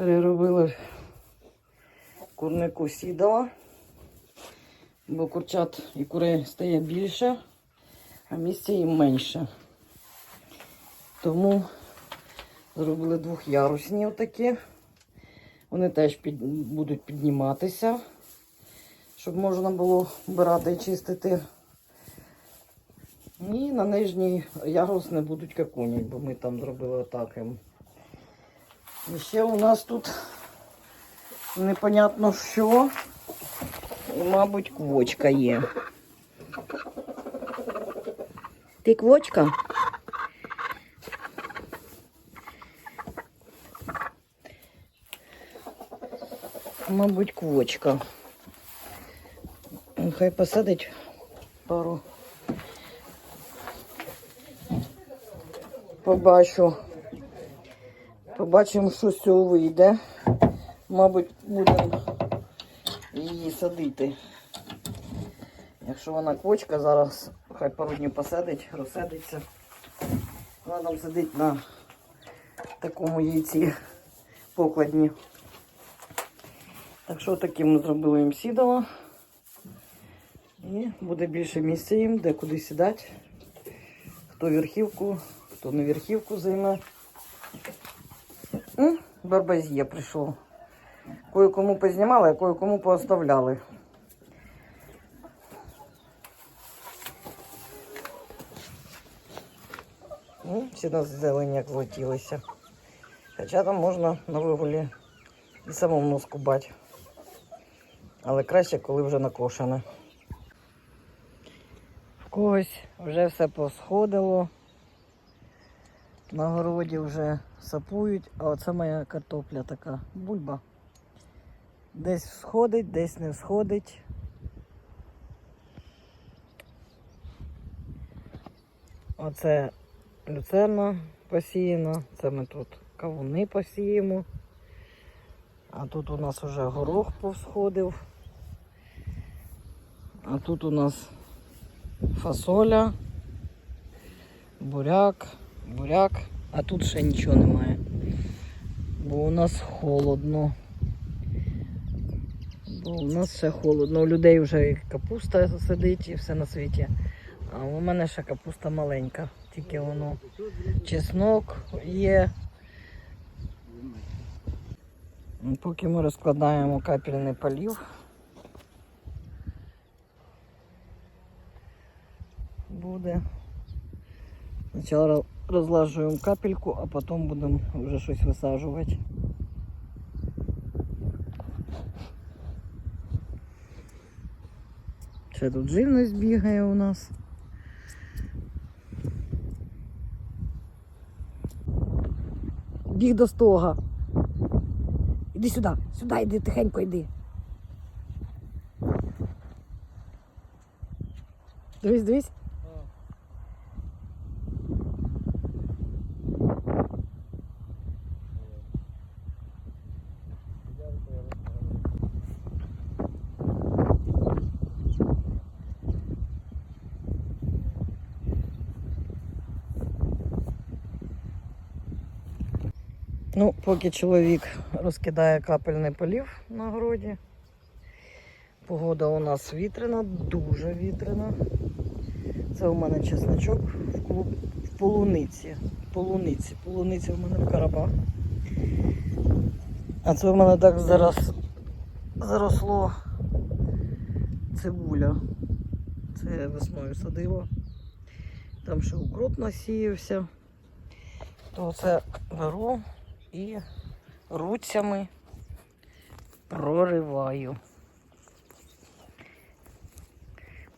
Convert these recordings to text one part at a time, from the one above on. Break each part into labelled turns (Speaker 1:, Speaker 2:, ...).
Speaker 1: Переробили курнику сідала, бо курчат і курей стає більше, а місця їм менше. Тому зробили двохярусні отакі. Вони теж під, будуть підніматися, щоб можна було брати і чистити. І на нижній ярус не будуть какуні, бо ми там зробили отак їм. І ще у нас тут непонятно що. І, мабуть, квочка є. Ти квочка? Мабуть, квочка. Хай посадить пару. Побачу. Побачимо, що з цього вийде. Мабуть, будемо її садити. Якщо вона квочка, зараз хай пару днів посадить, розсадиться. Вона сидить на такому яйці покладні. Так що таким ми зробили їм сідало. І буде більше місця їм, де куди сідати. Хто верхівку, хто не верхівку займе. М? Барбазія прийшов. Кое-кому познімали, а кое-кому пооставляли. Ну, всі на зелені як влетілися. Хоча там можна на вигулі і самому скубати. Але краще, коли вже накошене. В когось вже все посходило. На городі вже сапують, а оце моя картопля така бульба. Десь сходить, десь не сходить. Оце люцерна посіяна, це ми тут кавуни посіємо. А тут у нас вже горох повсходив. А тут у нас фасоля, буряк, буряк, а тут ще нічого немає. Бо у нас холодно. Бо у нас все холодно. У людей вже капуста сидить і все на світі. А у мене ще капуста маленька. Тільки воно чеснок є. Поки ми розкладаємо капельний полів. Буде. Спочатку розлажуємо капельку, а потім будемо вже щось висаджувати. Ще тут живність бігає у нас. Біг до стога. Іди сюди, сюди йди, тихенько йди. Дивись, дивись. Ну, поки чоловік розкидає капельний полів на городі. Погода у нас вітряна, дуже вітряна. Це у мене чесночок в, в полуниці. Полуниці. Полуниця у мене в карабах. А це у мене так зараз заросло цибуля. Це весною садила. Там ще укроп насіявся. То це беру і руцями прориваю.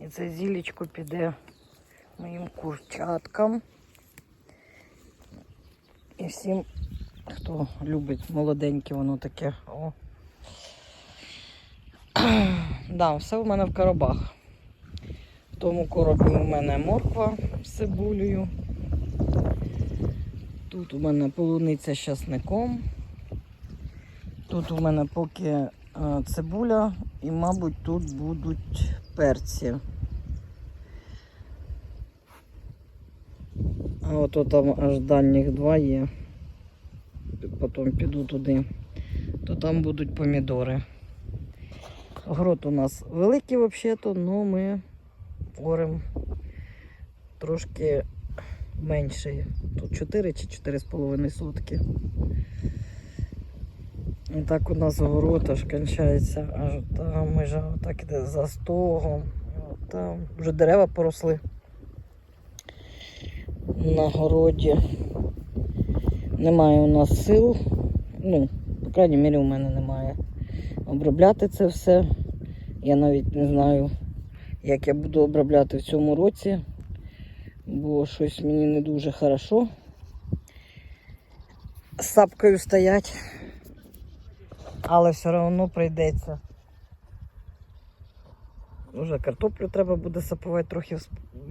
Speaker 1: І це зілечко піде моїм курчаткам. І всім, хто любить молоденьке, воно таке. О. да, все в мене в коробах. В тому коробі у мене морква з цибулею. Тут у мене полуниця з часником. Тут у мене поки е, цибуля і, мабуть, тут будуть перці. А от там аж дальніх два є. Потім піду туди то там будуть помідори. Город у нас великий взагалі-то, але ми оремо трошки менший. Тут 4 чи 4,5 сотки. І так у нас город аж кончається, аж там межа так іде за стогом. Там вже дерева поросли на городі. Немає у нас сил. Ну, по крайній мірі, у мене немає обробляти це все. Я навіть не знаю, як я буду обробляти в цьому році, бо щось мені не дуже хорошо. З сапкою стоять, але все одно прийдеться. Уже картоплю треба буде сапувати, трохи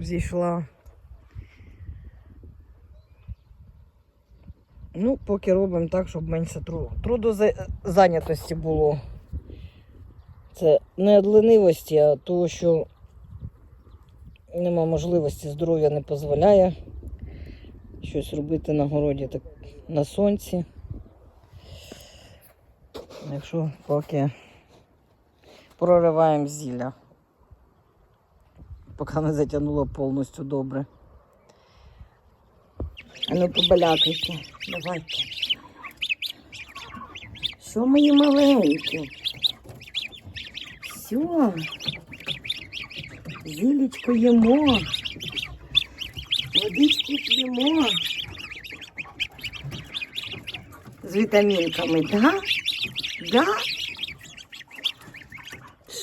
Speaker 1: зійшла. Ну, поки робимо так, щоб менше тру- трудозайнятості було. Це не від ленивості, а того, що нема можливості, здоров'я не дозволяє щось робити на городі так на сонці. Якщо поки прориваємо зілля, поки не затягнуло повністю добре. А ну побалякайте, давайте. Що мої маленькі? Все. Зілечко їмо. Водичку п'ємо. З вітамінками, да? Да?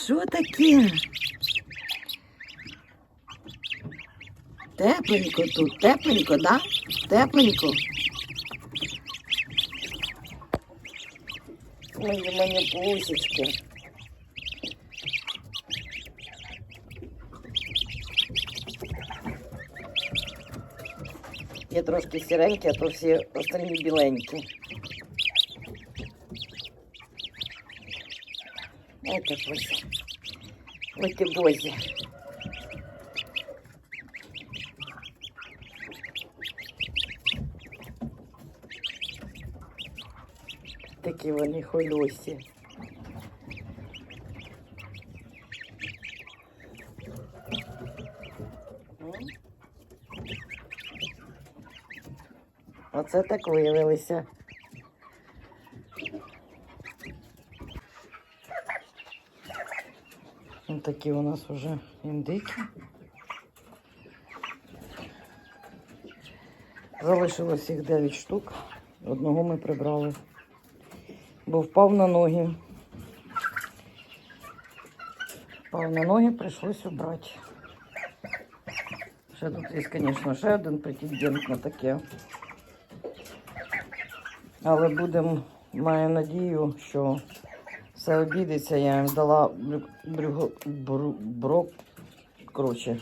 Speaker 1: Що таке? Тепленько тут, тепленько, да? Тепленько. Мої мені пусечки. Є трошки сіренькі, а то всі остальні біленькі. Айте ось. Бозі. Такі вони холосі. Оце так виявилися. Ось такі у нас вже індики. Залишилось їх 9 штук. Одного ми прибрали, бо впав на ноги. Впав на ноги, прийшлось убрати. Ще тут є, звісно, ще один претендент на таке. Але будемо, маю надію, що все обійдеться. Я їм дала брю, брюго, бру, бро, коротше,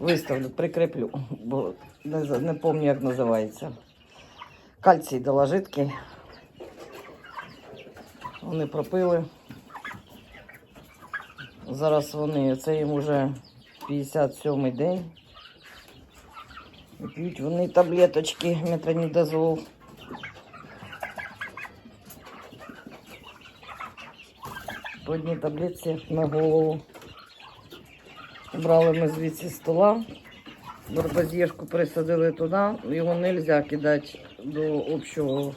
Speaker 1: виставлю, прикріплю, бо не, не пам'ятаю, як називається. Кальцій дала жидкий. Вони пропили. Зараз вони, це їм уже 57-й день. П'ють вони таблеточки метронідазол. По одній таблетці на голову. Брали ми звідси стола. Барбазєшку присадили туди. Його не можна кидати до общого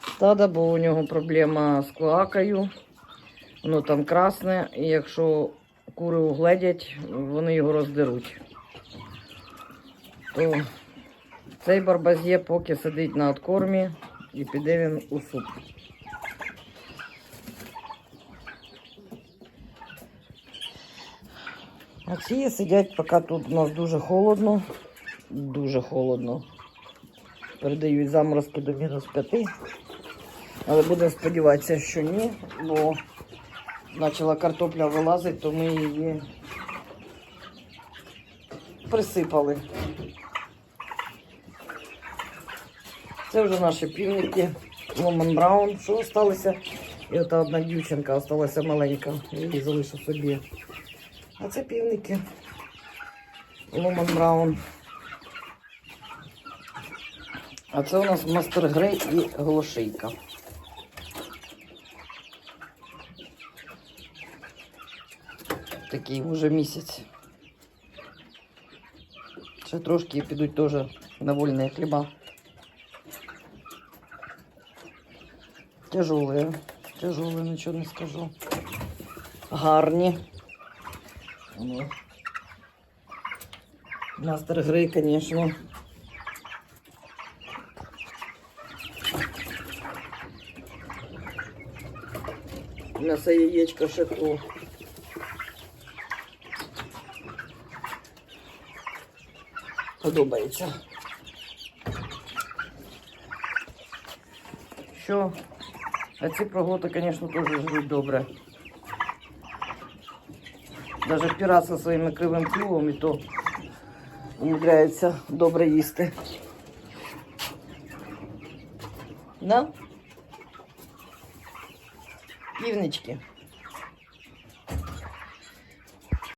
Speaker 1: стада, бо у нього проблема з клоакою. Воно там красне, і якщо кури угледять, вони його роздеруть. То цей барбазє поки сидить на откормі і піде він у суп. А ці сидять, поки тут у нас дуже холодно. Дуже холодно. Передають заморозки до мінус 5. Але будемо сподіватися, що ні, бо почала картопля вилазити, то ми її присипали. Це вже наші півники. Ломан Браун, що залишилося. І ота одна дівчинка залишилася маленька. Я її залишив собі. А це півники Ломан Браун. А це у нас мастер Грей і голошийка. Такий вже місяць. Ще трошки підуть теж на вольні хліба. Тяжелые, тяжелые, нічого не скажу. Гарні. Ну. Мастер гри, звісно. М'ясо яєчко то. Подобається. Що? А ці проглоти, звісно, теж жруть добре. Даже пірат со своїми кривим клювом і то умудряється добре їсти. Да? Півнички.